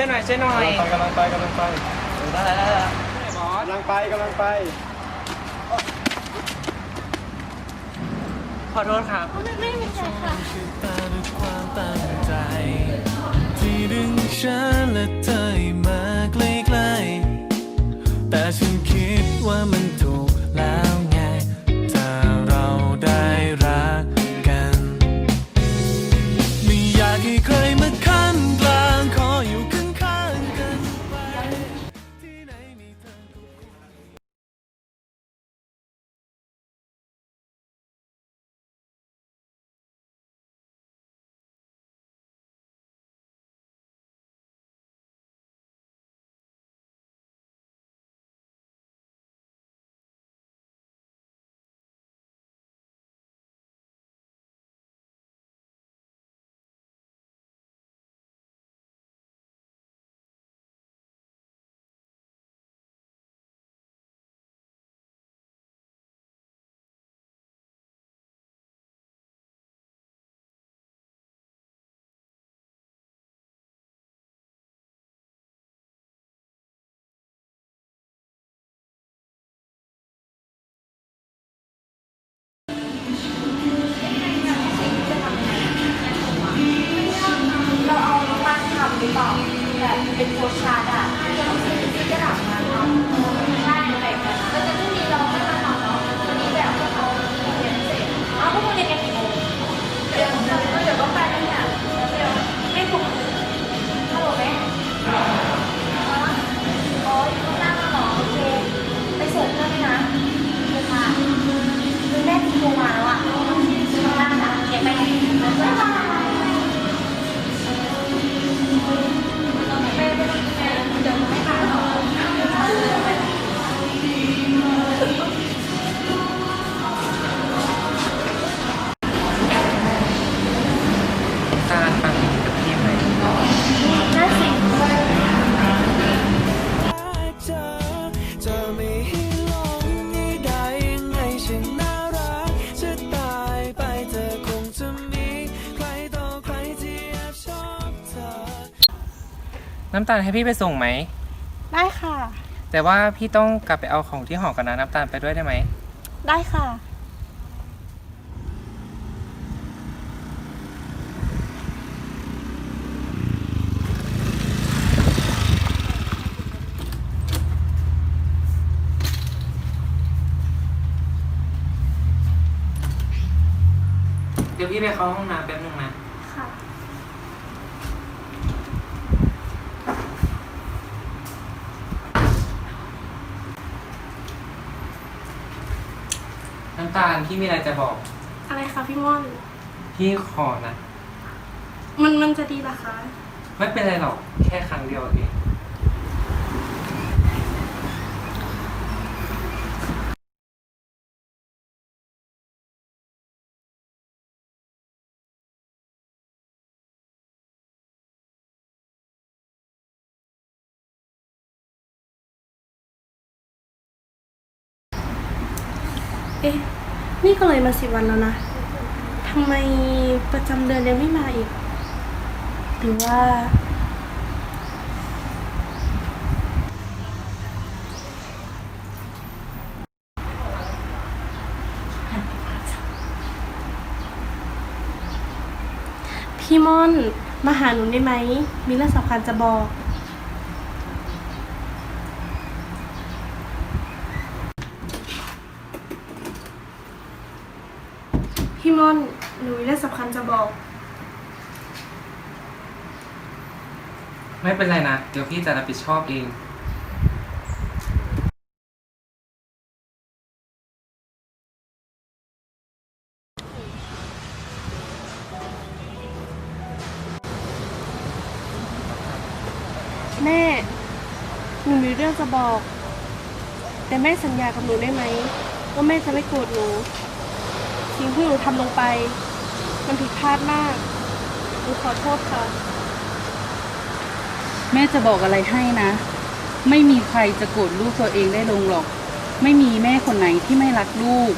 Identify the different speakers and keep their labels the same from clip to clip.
Speaker 1: ช่วยหน่อยช่วยหน่อย
Speaker 2: กำลังไปกำลังไป
Speaker 1: ได้ได้ได้
Speaker 2: กำลังไปกำลังไป
Speaker 1: ขอโทษครับ
Speaker 3: ไม่ไม่เป็นไรค่ะ
Speaker 4: ตาด้วยความตั้งใจ ที่ดึงฉันและเธอให้มาใกล้ๆแต่ฉันคิดว่ามัน เป็น
Speaker 3: โคชาน
Speaker 1: น้ำตาลให้พี่ไปส่งไหม
Speaker 5: ได้ค่ะ
Speaker 1: แต่ว่าพี่ต้องกลับไปเอาของที่หอกันนะน้ำตาลไปด้วยได้ไหม
Speaker 5: ได้ค่ะ
Speaker 1: เดี๋ยวพี่ไปเข้าห้องน้ำแป๊บนึงนะ
Speaker 5: ค่ะ
Speaker 1: น้ำ ตาลพี่มีอะไรจะบอก
Speaker 5: อะไรคะพี่ม่อน
Speaker 1: พี่ขอนะ
Speaker 5: มันมันจะดีเหรอคะ
Speaker 1: ไม่เป็นไรหรอก แค่ครั้งเดียวเอง
Speaker 5: เอ๊ะ นี่ก็เลยมาสิบวันแล้วนะทำไมประจำเดือนยังไม่มาอีก หรือว่า พี่ม่อน มาหาหนูได้ไหม มีเรื่องสำคัญจะบอก พี่ม่อนหนูมีเรื่องสำคัญจะบอก
Speaker 1: ไม่เป็นไรนะ เดี๋ยวพี่จะรับผิดชอบเอง
Speaker 5: แม่ หนูมีเรื่องจะบอก แต่แม่สัญญากับหนูได้ไหมว่าแม่จะไม่โกรธหนู สิ่งที่หนูทำลงไป มันผิดพลาดมากหนูขอโทษค่ะ
Speaker 6: แม่จะบอกอะไรให้นะ ไม่มีใครจะโกรธลูกตัวเองได้ลงหรอก ไม่มีแม่คนไหนที่ไม่รักลูก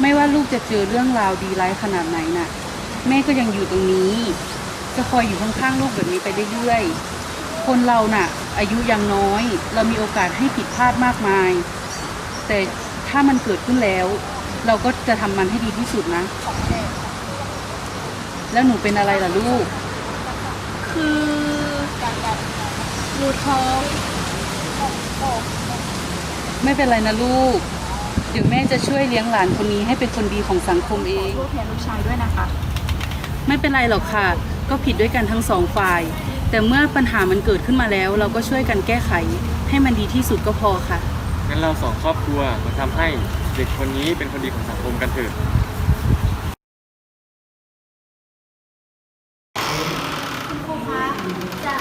Speaker 6: ไม่ว่าลูกจะเจอเรื่องราวดีร้ายขนาดไหนน่ะ แม่ก็ยังอยู่ตรงนี้ จะคอยอยู่ข้างๆลูกแบบนี้ไปเรื่อยๆคนเราน่ะ อายุยังน้อย เรามีโอกาสให้ผิดพลาดมากมาย แต่ถ้ามันเกิดขึ้นแล้ว เราก็จะทำมันให้ดีที่สุดนะ แล้วหนูเป็นอะไรล่ะลูก
Speaker 5: คือหนูท้อง
Speaker 6: ไม่เป็นไรนะลูก เดี๋ยวแม่จะช่วยเลี้ยงหลานคนนี้ให้เป็นคนดีของสังคมเอง
Speaker 7: ลูกแทนลูกชายด้วยนะคะ
Speaker 6: ไม่เป็นไรหรอกค่ะ ก็ผิดด้วยกันทั้งสองฝ่าย แต่เมื่อปัญหามันเกิดขึ้นมาแล้ว เราก็ช่วยกันแก้ไข ให้มันดีที่สุดก็พอค่ะ
Speaker 8: งั้นเราสองครอบครัวมาทำให้ เด็กคนนี้เป็นคนดีของสังคมกันเถิด
Speaker 7: คุณครูคะจะ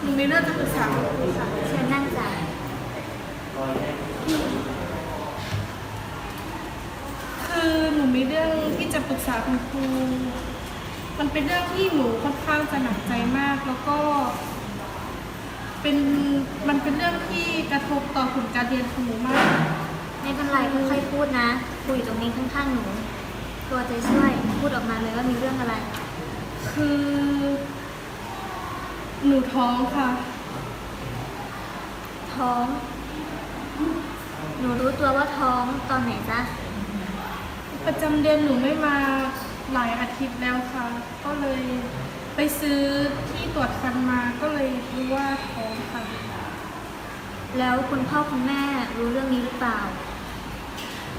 Speaker 5: หนูมีเรื่องจะปรึกษาคุณครูค่ะ
Speaker 7: เชิญนั่งจ้ะ
Speaker 5: คือหนูมีเรื่องที่จะปรึกษาคุณครู มันเป็นเรื่องที่หนูค่อนข้างจะหนักใจมาก แล้วก็ เป็นมันเป็นเรื่องที่กระทบต่อผลการเรียนของหนูมาก
Speaker 7: ไม่เป็นไรค่อยๆพูดนะครูอยู่ตรงนี้ข้างๆหนูตัวจะช่วยพูดออกมาเลยว่ามีเรื่องอะไร
Speaker 5: คือ หนูท้องค่ะ
Speaker 7: ท้อง หนูรู้ตัวว่าท้องตอนไหนจ๊ะ
Speaker 5: ประจำเดือนหนูไม่มา หลายอาทิตย์แล้วค่ะ ก็เลยไปซื้อที่ตรวจคันมาก็เลยรู้ว่าท้องค่ะ
Speaker 7: แล้วคุณพ่อคุณแม่รู้เรื่องนี้หรือเปล่า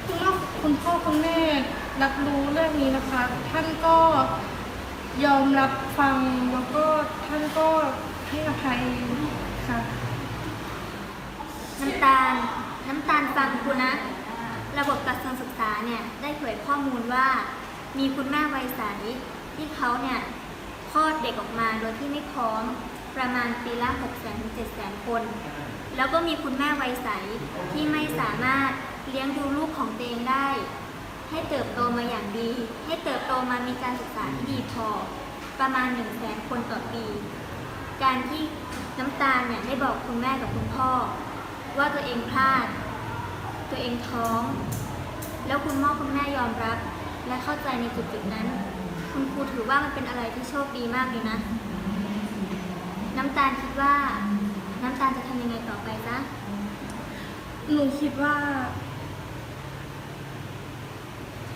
Speaker 5: คุณพ่อคุณพ่อคุณแม่รับรู้เรื่องนี้นะคะ ท่านก็ยอมรับฟังแล้วก็ท่านก็ให้อภัยค่ะ
Speaker 7: น้ำตาล น้ำตาลฟังครูนะ ระบบกระทรวงศึกษาเนี่ยได้เผยข้อมูลว่า มีคุณแม่วัยใสที่เขาเนี่ยคลอดเด็กออกมาโดยที่ไม่พร้อมประมาณปีละ6 0 0 0 0 0 0 0 คน แล้วก็มีคุณแม่วัยใสที่ไม่สามารถเลี้ยงดูลูกของตัวเองได้ ให้เติบโตมาอย่างดี ให้เติบโตมามีการศึกษาที่ดีพอ ประมาณ1 0 0 0 0แสนคนต่อปี การที่น้ำตาลเนี่ยได้บอกคุณแม่กับคุณพ่อ ว่าตัวเองพลาด ตัวเองท้อง แล้วคุณพ่อคุณแม่ยอมรับ และเข้าใจในจุดจุดๆนั้น คุณครูถือว่ามันเป็นอะไรที่โชคดีมากเลยนะ น้ำตาลคิดว่า น้ำตาลจะทำยังไงต่อไปจ๊ะ
Speaker 5: หนูคิดว่า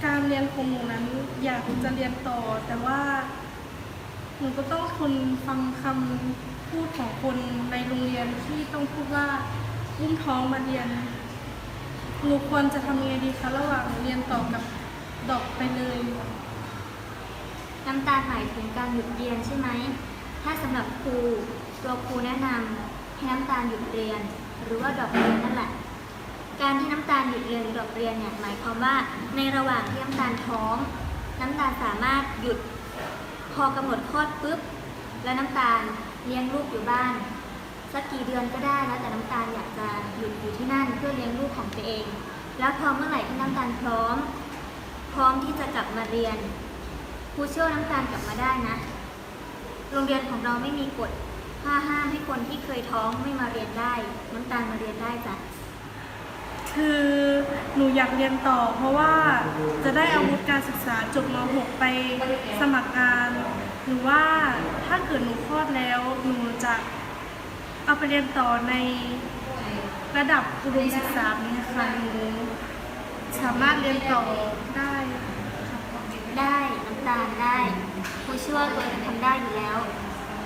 Speaker 5: การเรียนของหนูนั้นอยากจะเรียนต่อ แต่ว่า หนูก็ต้องทนฟังคำพูดของคนในโรงเรียนที่ต้องพูดว่าอุ้มท้องมาเรียน หนูควรจะทำยังไงดีคะระหว่างเรียนต่อกับ ดอกไปเลย
Speaker 7: น้ำตาลหมายถึงการหยุดเรียนใช่ไหม ถ้าสำหรับครูตัวครูแนะนำให้น้ำตาลหยุดเรียน หรือว่าดรอกเรียนนั่นแหละ การที่น้ำตาลหยุดเรียนหรือดรอกเรียนเนี่ยหมายความว่าในระหว่างที่น้ำตาลท้อง น้ำตาลสามารถหยุดพอกำหนดคลอดปุ๊บแล้วน้ำตาลเลี้ยงลูกอยู่บ้านสักกี่เดือนก็ได้แล้วแต่น้ำตาลอยากจะหยุดอยู่ที่นั่นเพื่อเลี้ยงลูกของตัวเอง แล้วพอเมื่อไหร่ที่น้ำตาลพร้อม กลับมาเรียนครูเชื่อว่าน้ำตาลกลับมาได้นะ โรงเรียนของเราไม่มีกฎห้าห้ามให้คนที่เคยท้องไม่มาเรียนได้ น้ำตาลมาเรียนได้จ้ะ
Speaker 5: คือหนูอยากเรียนต่อ เพราะว่าจะได้อาวุธการศึกษาจบม .6 ไปสมัครงานหรือว่าถ้าเกิดหนูคลอดแล้วหนูจะเอาไปเรียนต่อในระดับอุดมศึกษานี่ยค่ะหนูสามารถเรียนต่อได้
Speaker 7: ได้น้ำตาลได้ครูเชื่อว่าตัวเองทำได้อยู่แล้ว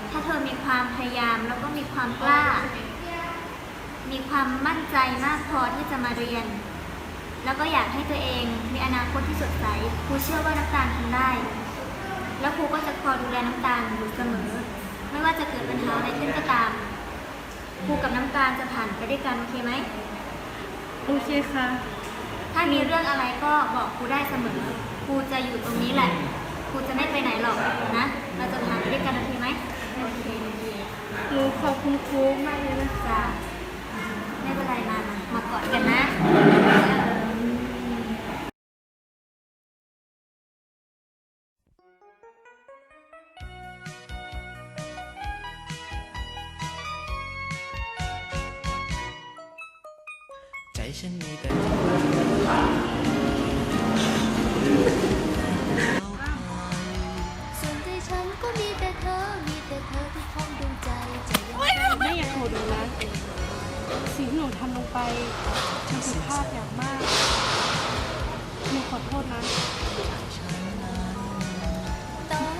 Speaker 7: ถ้าเธอมีความพยายามแล้วก็มีความกล้า มีความมั่นใจมากพอที่จะมาเรียน แล้วก็อยากให้ตัวเองมีอนาคตที่สดใสครูเชื่อว่าน้ำตาลทำได้ แล้วครูก็จะคอยดูแลน้ำตาลอยู่เสมอ ไม่ว่าจะเกิดปัญหาอะไรขึ้นก็ตามครูกับน้ำตาลจะผ่านไปด้วยกันโอเคไหม
Speaker 5: โอเคค่ะ
Speaker 7: ถ้ามีเรื่องอะไรก็บอกครูได้เสมอค รูจะอยู่ตรงนี้แหละครูจะไม่ไปไหนหรอกนะ เราจะผ่านไปด้วยกันโอเคไหมโอเคโอเค
Speaker 5: หนูขอบคุณครูมากเลยนะคะ
Speaker 7: จ้าไม่เป็นไรมามา มากอดกันนะ
Speaker 4: ใจฉันมีแต่
Speaker 8: เส่
Speaker 9: วนใจฉันก็มีแต่เธอ มีแต่เธอที่ห้องดวงใจจะยังไง
Speaker 5: แม่อย่าโกรธหนูนะ สิ่งที่หนูทำลงไปมันผิดพลาดอย่างมากหนูขอโทษนะ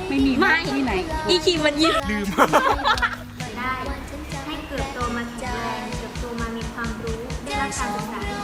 Speaker 6: ไม่มีแม่ที่ไหน
Speaker 9: อีคิมมันยิ้ม
Speaker 7: ได้ให้เกิดโตมาแข็งแรงเติบโตมามีความรู้ได้รับการศึกษาที่